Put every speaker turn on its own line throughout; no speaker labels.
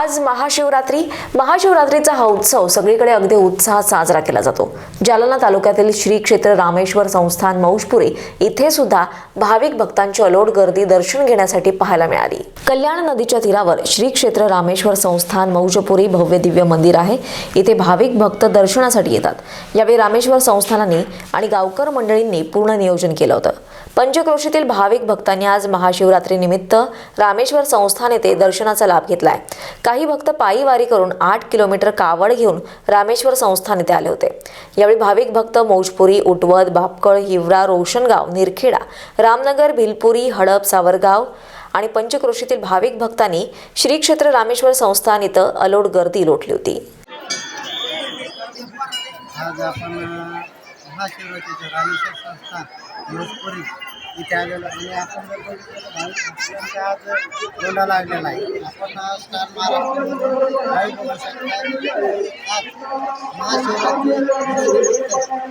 आज महाशिवरात्री महाशिवरात्रीचा हा उत्सव सगळीकडे अगदी उत्साहात साजरा केला जातो. जालना तालुक्यातील श्री क्षेत्र रामेश्वर संस्थान मौशपुरे इथे सुद्धा भाविक भक्तांची अलोट गर्दी दर्शन घेण्यासाठी पाहायला मिळाली. कल्याण नदीच्या तीरावर श्री क्षेत्र रामेश्वर संस्थान मौजपुरी भव्य दिव्य मंदिर आहे. इथे भाविक भक्त दर्शनासाठी येतात. यावेळी रामेश्वर संस्थानाने आणि गावकर मंडळींनी पूर्ण नियोजन केलं होतं. पंचक्रोशीतील भाविक भक्तांनी आज महाशिवरात्रीनिमित्त रामेश्वर संस्थान येथे दर्शनाचा लाभ घेतलाय. काही भक्त पायी वारी करून आठ किलोमीटर कावड घेऊन रामेश्वर संस्थान येथे आले होते. यावेळी भाविक भक्त मौजपुरी उटवत बापकळ हिवरा रोशनगाव निरखेडा रामनगर भिलपुरी हडप सावरगाव आणि पंचक्रोशीतील भाविक भक्तांनी श्री क्षेत्र रामेश्वर संस्थान इथं अलोट गर्दी लोटली होती.
आज आपण महाशिवरात्रीचं रामेश्वर संस्थान भोजपुरी इथे आलेलो आणि आपण जर बघितलं आज गोंडा लागलेला आहे. आपण स्टार बघू शकता आज महाशिवरात्री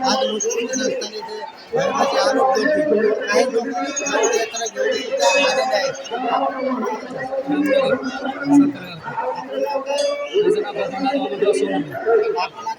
आज भोजपुरी संस्थान इथे भाविकांची आरोग्य होती काही लोक यात्रा घेऊन सुद्धा आलेले आहेत आपण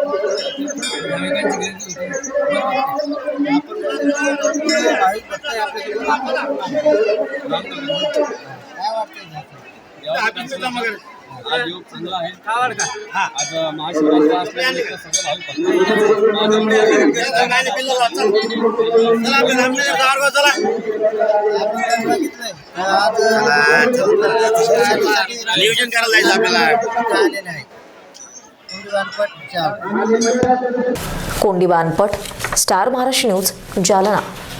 सगळे
भाविक भक्त
आज योग चांगला आहे आज महाशिवरात्र
नियोजन करायला जायचं आपल्याला.
कोंडी आहे
कोंडीबानपट स्टार महाराष्ट्र न्यूज जालना.